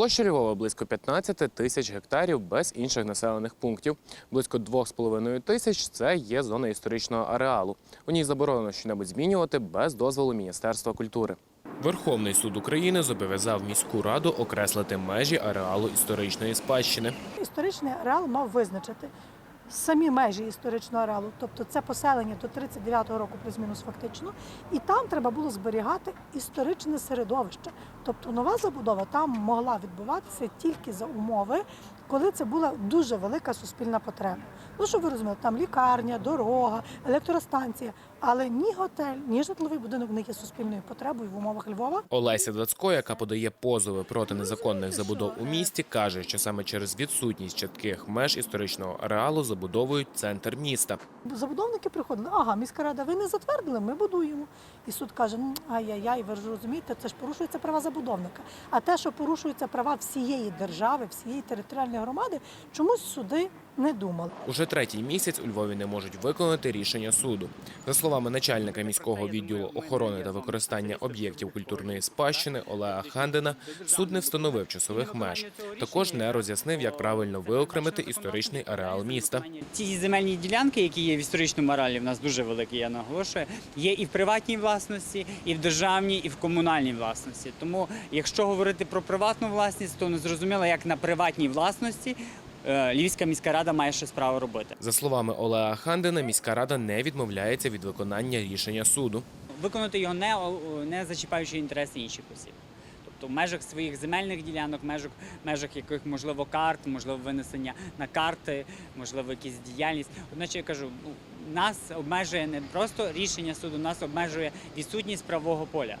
Площа Львова близько 15 тисяч гектарів без інших населених пунктів. Близько 2,5 тисяч це є зона історичного ареалу. У ній заборонено щонебудь змінювати без дозволу Міністерства культури. Верховний суд України зобов'язав міську раду окреслити межі ареалу історичної спадщини. Історичний ареал мав визначити самі межі історичного ареалу, тобто це поселення до 39-го року плюс-мінус фактично, і там треба було зберігати історичне середовище. Тобто нова забудова там могла відбуватися тільки за умови, коли це була дуже велика суспільна потреба. Ну, щоб ви розуміли, там лікарня, дорога, електростанція, але ні готель, ні житловий будинок не є суспільною потребою в умовах Львова. Олеся Дацько, яка подає позови проти незаконних забудов у місті, каже, що саме через відсутність чітких меж історичного ареалу забудовують центр міста. Забудовники приходили, ага, міська рада, ви не затвердили, ми будуємо. І суд каже, ну ай-яй-яй, ви ж розумієте, це ж порушуються права забудовника. А те, що порушуються права всієї держави, всієї територіальної громади, чомусь суди не думали. Уже третій місяць у Львові не можуть виконати рішення суду. За словами начальника міського відділу охорони та використання об'єктів культурної спадщини Олега Хандина, суд не встановив часових меж. Також не роз'яснив, як правильно виокремити історичний ареал міста. Ці земельні ділянки, які є в історичному моралі, в нас дуже великі, я наголошую, є і в приватній власності, і в державній, і в комунальній власності. Тому, якщо говорити про приватну власність, то не зрозуміло, як на приватній власності Львівська міська рада має щось право робити. За словами Олега Хандина, міська рада не відмовляється від виконання рішення суду. Виконати його не, не зачіпаючи інтереси інших осіб. Тобто в межах своїх земельних ділянок, в межах, межах яких можливо карт, можливо винесення на карти, можливо, якісь діяльність. Одначе я кажу, ну, нас обмежує не просто рішення суду, нас обмежує відсутність правового поля.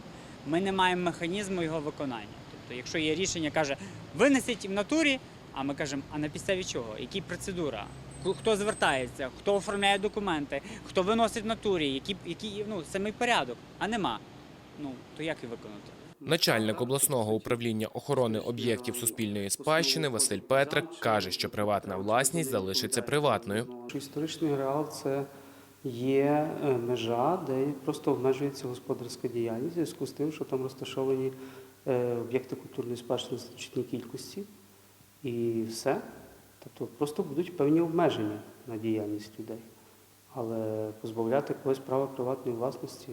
Ми не маємо механізму його виконання. Тобто, якщо є рішення, каже, винесіть в натурі, а ми кажемо, а на підставі чого? Які процедура? Хто звертається, хто оформляє документи, хто виносить в натурі, які, які ну, самий порядок, а нема. Ну то як і виконати? Начальник обласного управління охорони об'єктів суспільної спадщини Василь Петрик каже, що приватна власність залишиться приватною. Історичний ареал це є е, межа, де просто обмежується господарська діяльність в зв'язку з тим, що там розташовані е, об'єкти культурної спадщини в значній кількості. І все. Тобто просто будуть певні обмеження на діяльність людей. Але позбавляти когось права приватної власності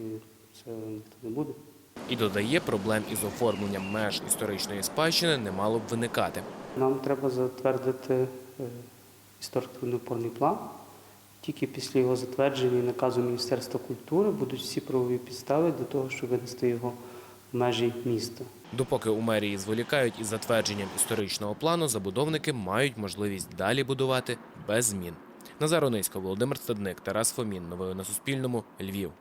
це ніхто не буде. І додає, проблем із оформленням меж історичної спадщини не мало б виникати. Нам треба затвердити е, історико-опорний план. Тільки після його затвердження і наказу Міністерства культури будуть всі правові підстави для того, щоб винести його в межі міста. Допоки у мерії зволікають із затвердженням історичного плану, забудовники мають можливість далі будувати без змін. Назар Онисько, Володимир Стадник, Тарас Фомін. Новини на Суспільному. Львів.